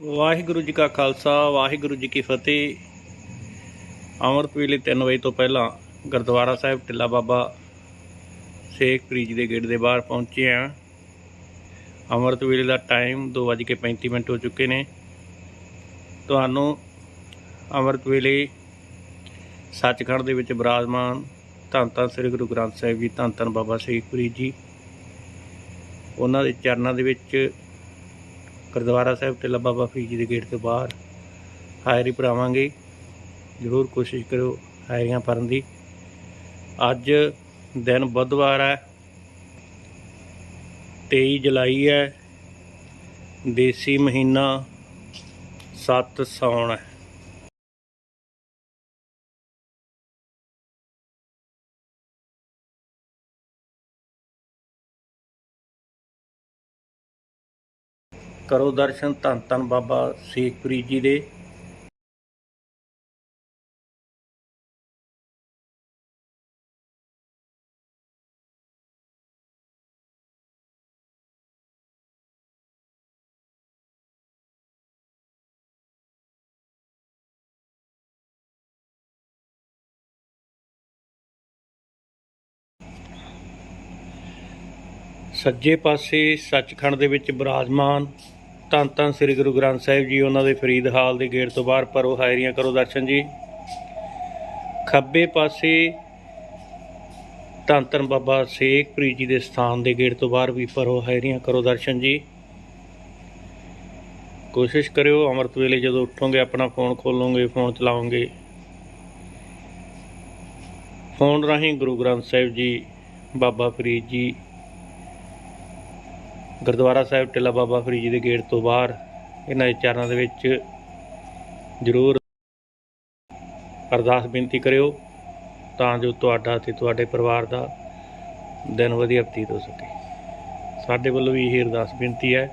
ਵਾਹਿਗੁਰੂ ਜੀ ਕਾ ਖਾਲਸਾ, ਵਾਹਿਗੁਰੂ ਜੀ ਕੀ ਫਤਿਹ। ਅੰਮ੍ਰਿਤ ਵੇਲੇ 3 ਵਜੇ ਤੋਂ ਪਹਿਲਾਂ ਗੁਰਦੁਆਰਾ ਸਾਹਿਬ ਟਿੱਲਾ ਬਾਬਾ ਸ਼ੇਖ ਜੀ ਦੇ ਗੇਟ ਦੇ ਬਾਹਰ ਪਹੁੰਚੇ ਆ ਅੰਮ੍ਰਿਤ ਵੇਲੇ ਦਾ ਟਾਈਮ 2:35 ਮਿੰਟ ਹੋ ਚੁੱਕੇ ਨੇ। ਤੁਹਾਨੂੰ ਅੰਮ੍ਰਿਤ ਵੇਲੇ ਸੱਚਖੰਡ ਦੇ ਵਿੱਚ ਬਿਰਾਜਮਾਨ ਧੰਨ ਧੰਨ ਸ੍ਰੀ ਗੁਰੂ ਗ੍ਰੰਥ ਸਾਹਿਬ ਜੀ, ਧੰਨ ਧੰਨ ਬਾਬਾ ਸ਼ੇਖ ਜੀ। ਉਹਨਾਂ ਦੇ ਚਰਨਾਂ ਦੇ ਵਿੱਚ ਗੁਰਦੁਆਰਾ ਸਾਹਿਬ ਟਿੱਲਾ ਬਾਬਾ ਫਰੀਦ ਜੀ ਦੇ ਗੇਟ ਤੋਂ ਬਾਹਰ। ਹਾਜ਼ਰੀ ਭਰਾਵਾਂਗੇ। ਜ਼ਰੂਰ ਕੋਸ਼ਿਸ਼ ਕਰੋ ਹਾਜ਼ਰੀਆਂ ਭਰਨ ਦੀ। ਅੱਜ ਦਿਨ ਬੁੱਧਵਾਰ ਹੈ। 23 ਜੁਲਾਈ ਹੈ। ਦੇਸੀ ਮਹੀਨਾ 7 ਸਾਉਣ ਹੈ। ਕਰੋ ਦਰਸ਼ਨ ਧੰਨ ਧੰਨ ਬਾਬਾ ਸ਼ੇਖ ਜੀ ਦੇ। ਸੱਜੇ ਪਾਸੇ ਸੱਚਖੰਡ ਦੇ ਵਿੱਚ ਬਿਰਾਜਮਾਨ ਧੰਨ ਧੰਨ ਸ੍ਰੀ ਗੁਰੂ ਗ੍ਰੰਥ ਸਾਹਿਬ ਜੀ ਉਹਨਾਂ ਦੇ ਫਰੀਦ ਹਾਲ ਦੇ ਗੇਟ ਤੋਂ ਬਾਹਰ ਪਰੋ ਹਾਜ਼ਰੀਆਂ ਕਰੋ ਦਰਸ਼ਨ ਜੀ। ਖੱਬੇ ਪਾਸੇ ਧੰਨ ਧੰਨ ਬਾਬਾ ਸ਼ੇਖ ਫਰੀਦ ਜੀ ਦੇ ਸਥਾਨ ਦੇ ਗੇਟ ਤੋਂ ਬਾਹਰ ਵੀ ਪਰੋ ਹਾਜ਼ਰੀਆਂ ਕਰੋ ਦਰਸ਼ਨ ਜੀ। ਕੋਸ਼ਿਸ਼ ਕਰਿਓ ਅੰਮ੍ਰਿਤ ਵੇਲੇ ਜਦੋਂ ਉੱਠੋਗੇ, ਆਪਣਾ ਫੋਨ ਖੋਲੋਗੇ, ਫੋਨ ਚਲਾਓਗੇ। ਫੋਨ ਰਾਹੀਂ ਗੁਰੂ ਗ੍ਰੰਥ ਸਾਹਿਬ ਜੀ, ਬਾਬਾ ਫਰੀਦ ਜੀ ਗੁਰਦੁਆਰਾ ਸਾਹਿਬ ਟਿੱਲਾ ਬਾਬਾ ਫਰੀਦ ਜੀ ਦੇ ਗੇਟ ਤੋਂ ਬਾਹਰ ਇਹਨਾਂ ਦੇ ਚਰਨਾਂ ਦੇ ਵਿੱਚ ਜ਼ਰੂਰ ਅਰਦਾਸ ਬੇਨਤੀ ਕਰਿਓ ਤਾਂ ਜੋ ਤੁਹਾਡਾ ਤੇ ਤੁਹਾਡੇ ਪਰਿਵਾਰ ਦਾ ਦਿਨ ਵਧੀਆ ਬਤੀਤ ਹੋ ਸਕੇ। ਸਾਡੇ ਵੱਲੋਂ ਵੀ ਇਹ ਅਰਦਾਸ ਬੇਨਤੀ ਹੈ,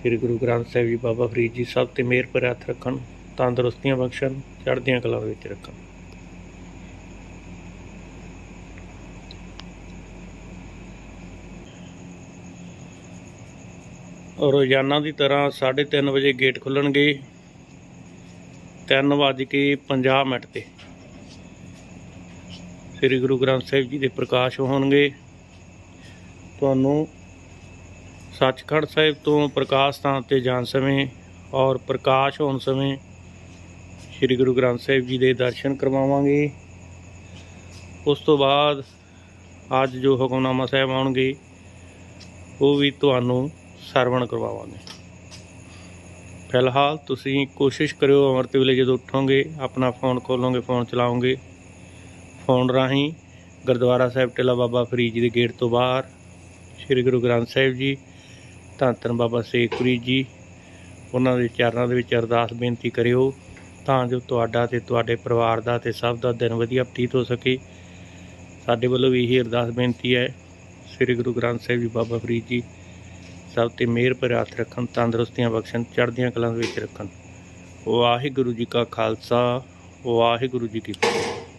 ਸ੍ਰੀ ਗੁਰੂ ਗ੍ਰੰਥ ਸਾਹਿਬ ਜੀ ਬਾਬਾ ਫਰੀਦ ਜੀ ਸਭ ਤੇ ਮਿਹਰ ਪਰ ਹੱਥ ਰੱਖਣ, ਤੰਦਰੁਸਤੀਆਂ ਬਖਸ਼ਣ, ਚੜ੍ਹਦੀਆਂ ਕਲਾ ਵਿੱਚ ਰੱਖਣ। ਰੋਜ਼ਾਨਾ ਦੀ ਤਰ੍ਹਾਂ 3:30 ਵਜੇ ਗੇਟ ਖੁੱਲਣਗੇ। 3 ਵਜੇ ਕੇ 50 ਮਿੰਟ ਤੇ। ਸ੍ਰੀ ਗੁਰੂ ਗ੍ਰੰਥ ਸਾਹਿਬ ਜੀ ਦੇ ਪ੍ਰਕਾਸ਼ ਹੋਣਗੇ। ਤੁਹਾਨੂੰ ਸੱਚਖੰਡ ਸਾਹਿਬ ਤੋਂ ਪ੍ਰਕਾਸ਼ ਸਥਾਨ ਤੇ ਜਾਣ ਸਮੇਂ ਔਰ ਪ੍ਰਕਾਸ਼ ਹੋਣ ਸਮੇਂ ਸ੍ਰੀ ਗੁਰੂ ਗ੍ਰੰਥ ਸਾਹਿਬ ਜੀ ਦੇ ਦਰਸ਼ਨ ਕਰਵਾਵਾਂਗੇ। ਉਸ ਤੋਂ ਬਾਅਦ ਅੱਜ ਜੋ ਹੁਕਮਨਾਮਾ ਸਾਹਿਬ ਆਉਣਗੇ, ਉਹ ਵੀ ਤੁਹਾਨੂੰ ਸਰਵਣ ਕਰਵਾਵਾਂਗੇ। ਫਿਲਹਾਲ ਤੁਸੀਂ ਕੋਸ਼ਿਸ਼ ਕਰਿਓ ਅੰਮ੍ਰਿਤ ਵੇਲੇ ਜਦੋਂ ਉੱਠੋਗੇ, ਆਪਣਾ ਫੋਨ ਖੋਲੋਗੇ ਫੋਨ ਚਲਾਓਗੇ। ਫੋਨ ਰਾਹੀਂ ਗੁਰਦੁਆਰਾ ਸਾਹਿਬ ਟਿੱਲਾ ਬਾਬਾ ਫਰੀਦ ਜੀ ਦੇ ਗੇਟ ਤੋਂ ਬਾਹਰ, ਸ੍ਰੀ ਗੁਰੂ ਗ੍ਰੰਥ ਸਾਹਿਬ ਜੀ ਧੰਨ ਧੰਨ ਬਾਬਾ ਸੇਖਪੁਰੀ ਜੀ, ਉਹਨਾਂ ਦੇ ਚਰਨਾਂ ਦੇ ਵਿੱਚ ਅਰਦਾਸ ਬੇਨਤੀ ਕਰਿਓ ਤਾਂ ਜੋ ਤੁਹਾਡਾ ਤੇ ਤੁਹਾਡੇ ਪਰਿਵਾਰ ਦਾ ਤੇ ਸਭ ਦਾ ਦਿਨ ਵਧੀਆ ਬਤੀਤ ਹੋ ਸਕੇ। ਸਾਡੇ ਵੱਲੋਂ ਵੀ ਇਹੀ ਅਰਦਾਸ ਬੇਨਤੀ ਹੈ, ਸ੍ਰੀ ਗੁਰੂ ਗ੍ਰੰਥ ਸਾਹਿਬ ਜੀ, ਬਾਬਾ ਫਰੀਦ ਜੀ। ਸਭ ਤੇ ਮਿਹਰ ਭਰਿਆ ਹੱਥ ਰੱਖਣ, ਤੰਦਰੁਸਤੀਆਂ ਬਖਸ਼ਣ, ਚੜ੍ਹਦੀਆਂ ਕਲਾਂ ਵਿੱਚ ਰੱਖਣ। ਵਾਹਿਗੁਰੂ ਜੀ ਕਾ ਖਾਲਸਾ, ਵਾਹਿਗੁਰੂ ਜੀ ਕੀ ਫਤਿਹ।